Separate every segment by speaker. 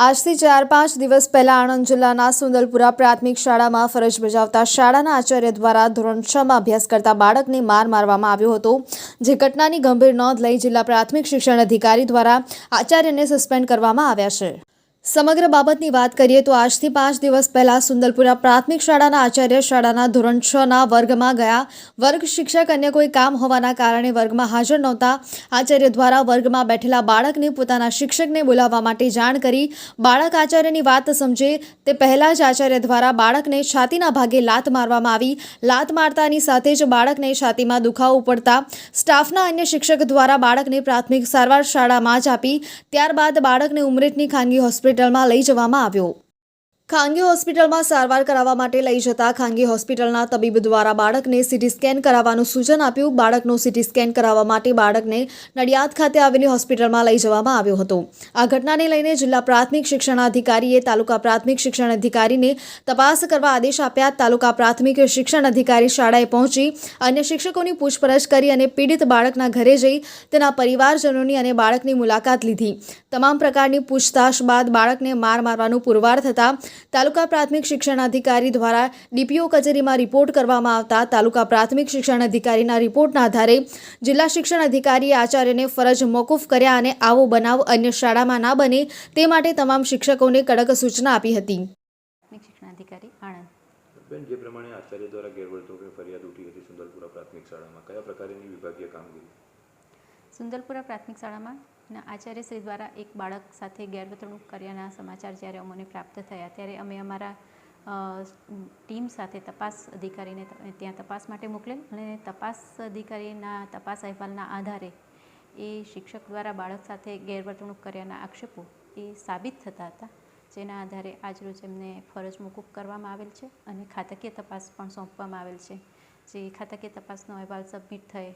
Speaker 1: આજથી ચાર પાંચ દિવસ પહેલા આણંદ જિલ્લાના સુંદલપુરા પ્રાથમિક શાળામાં ફરજ બજાવતા શાળાના આચાર્ય દ્વારા ધોરણ છમાં અભ્યાસ કરતા બાળકને માર મારવામાં આવ્યો હતો, જે ઘટનાની ગંભીર નોંધ લઈ જિલ્લા પ્રાથમિક શિક્ષણ અધિકારી દ્વારા આચાર્યને સસ્પેન્ડ કરવામાં આવ્યા છે. સમગ્ર બાબતની વાત કરીએ તો આજથી પાંચ દિવસ પહેલાં સુંદરપુરા પ્રાથમિક શાળાના આચાર્ય શાળાના ધોરણ છ વર્ગમાં ગયા. વર્ગ શિક્ષક અન્ય કોઈ કામ હોવાના કારણે વર્ગમાં હાજર નહોતા. આચાર્ય દ્વારા વર્ગમાં બેઠેલા બાળકને પોતાના શિક્ષકને બોલાવવા માટે જાણ કરી. બાળક આચાર્યની વાત સમજે તે પહેલાં જ આચાર્ય દ્વારા બાળકને છાતીના ભાગે લાત મારવામાં આવી. લાત મારતાની સાથે જ બાળકને છાતીમાં દુખાવો પડતા સ્ટાફના અન્ય શિક્ષક દ્વારા બાળકને પ્રાથમિક સારવાર શાળામાં જ આપી. ત્યારબાદ બાળકને ઉમરેઠની ખાનગી હોસ્પિટલમાં લઈ જવામાં આવ્યો. ખાનગી હોસ્પિટલમાં સારવાર કરાવવા માટે લઈ જતા ખાનગી હોસ્પિટલના તબીબ દ્વારા બાળકને સીટી સ્કેન કરાવવાનું સૂચન આપ્યું. બાળકનું સીટી સ્કેન કરાવવા માટે બાળકને નડિયાદ ખાતે આવેલી હોસ્પિટલમાં લઈ જવામાં આવ્યો હતો. આ ઘટનાને લઈને જિલ્લા પ્રાથમિક શિક્ષણાધિકારીએ તાલુકા પ્રાથમિક શિક્ષણ અધિકારીને તપાસ કરવા આદેશ આપ્યા. તાલુકા પ્રાથમિક શિક્ષણ અધિકારી શાળાએ પહોંચી અન્ય શિક્ષકોની પૂછપરછ કરી અને પીડિત બાળકના ઘરે જઈ તેના પરિવારજનોની અને બાળકની મુલાકાત લીધી. તમામ પ્રકારની પૂછતાછ બાદ બાળકને માર મારવાનું પુરવાર થતાં તાલુકા પ્રાથમિક શિક્ષણ અધિકારી દ્વારા ડીપીઓ કચેરીમાં રિપોર્ટ કરવામાં આવતા તાલુકા પ્રાથમિક શિક્ષણ અધિકારીના રિપોર્ટના આધારે જિલ્લા શિક્ષણ અધિકારીએ આચાર્યને ફરજ મોકૂફ કર્યા અને આવો બનાવ અન્ય શાળામાં ના બને તે માટે તમામ શિક્ષકોને કડક સૂચના આપી હતી.
Speaker 2: શિક્ષણ શિક્ષણાધિકારી આણંદ.
Speaker 3: બેન જે પ્રમાણે આચાર્ય દ્વારા ગેરવર્તણૂકની ફરિયાદ ઉઠી હતી સુંદરપુરા પ્રાથમિક શાળામાં કયા પ્રકારની વિભાગીય કામગીરી?
Speaker 2: સુંદરપુરા પ્રાથમિક શાળામાં આચાર્ય આચાર્યશ્રી દ્વારા એક બાળક સાથે ગેરવર્તણૂક કર્યાના સમાચાર જ્યારે અમને પ્રાપ્ત થયા, ત્યારે અમે અમારા ટીમ સાથે તપાસ અધિકારીને ત્યાં તપાસ માટે મોકલેલ અને તપાસ અધિકારીના તપાસ અહેવાલના આધારે એ શિક્ષક દ્વારા બાળક સાથે ગેરવર્તણૂક કર્યાના આક્ષેપો એ સાબિત થતા હતા, જેના આધારે આજરોજ એમને ફરજ મોકૂફ કરવામાં આવેલ છે અને ખાતકીય તપાસ પણ સોંપવામાં આવેલ છે. જે ખાતકીય તપાસનો અહેવાલ સબમિટ થયે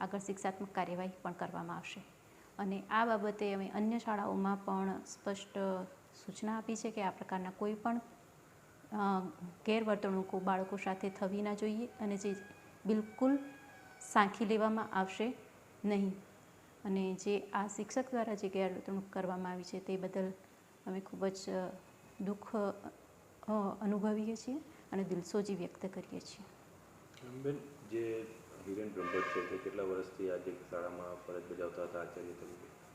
Speaker 2: આગળ શિક્ષાત્મક કાર્યવાહી પણ કરવામાં આવશે. અને આ બાબતે અમે અન્ય શાળાઓમાં પણ સ્પષ્ટ સૂચના આપી છે કે આ પ્રકારના કોઈ પણ ગેરવર્તણૂકો બાળકો સાથે થવી ના જોઈએ અને જે બિલકુલ સાંખી લેવામાં આવશે નહીં. અને જે આ શિક્ષક દ્વારા જે ગેરવર્તણૂક કરવામાં આવી છે તે બદલ અમે ખૂબ જ દુઃખ અનુભવીએ છીએ અને દિલસોજી વ્યક્ત કરીએ છીએ.
Speaker 3: જે હિરેન બ્રહ્મભટ્ટ છે તે કેટલા વર્ષથી આજે શાળામાં ફરજ બજાવતા હતા આચાર્ય તરીકે?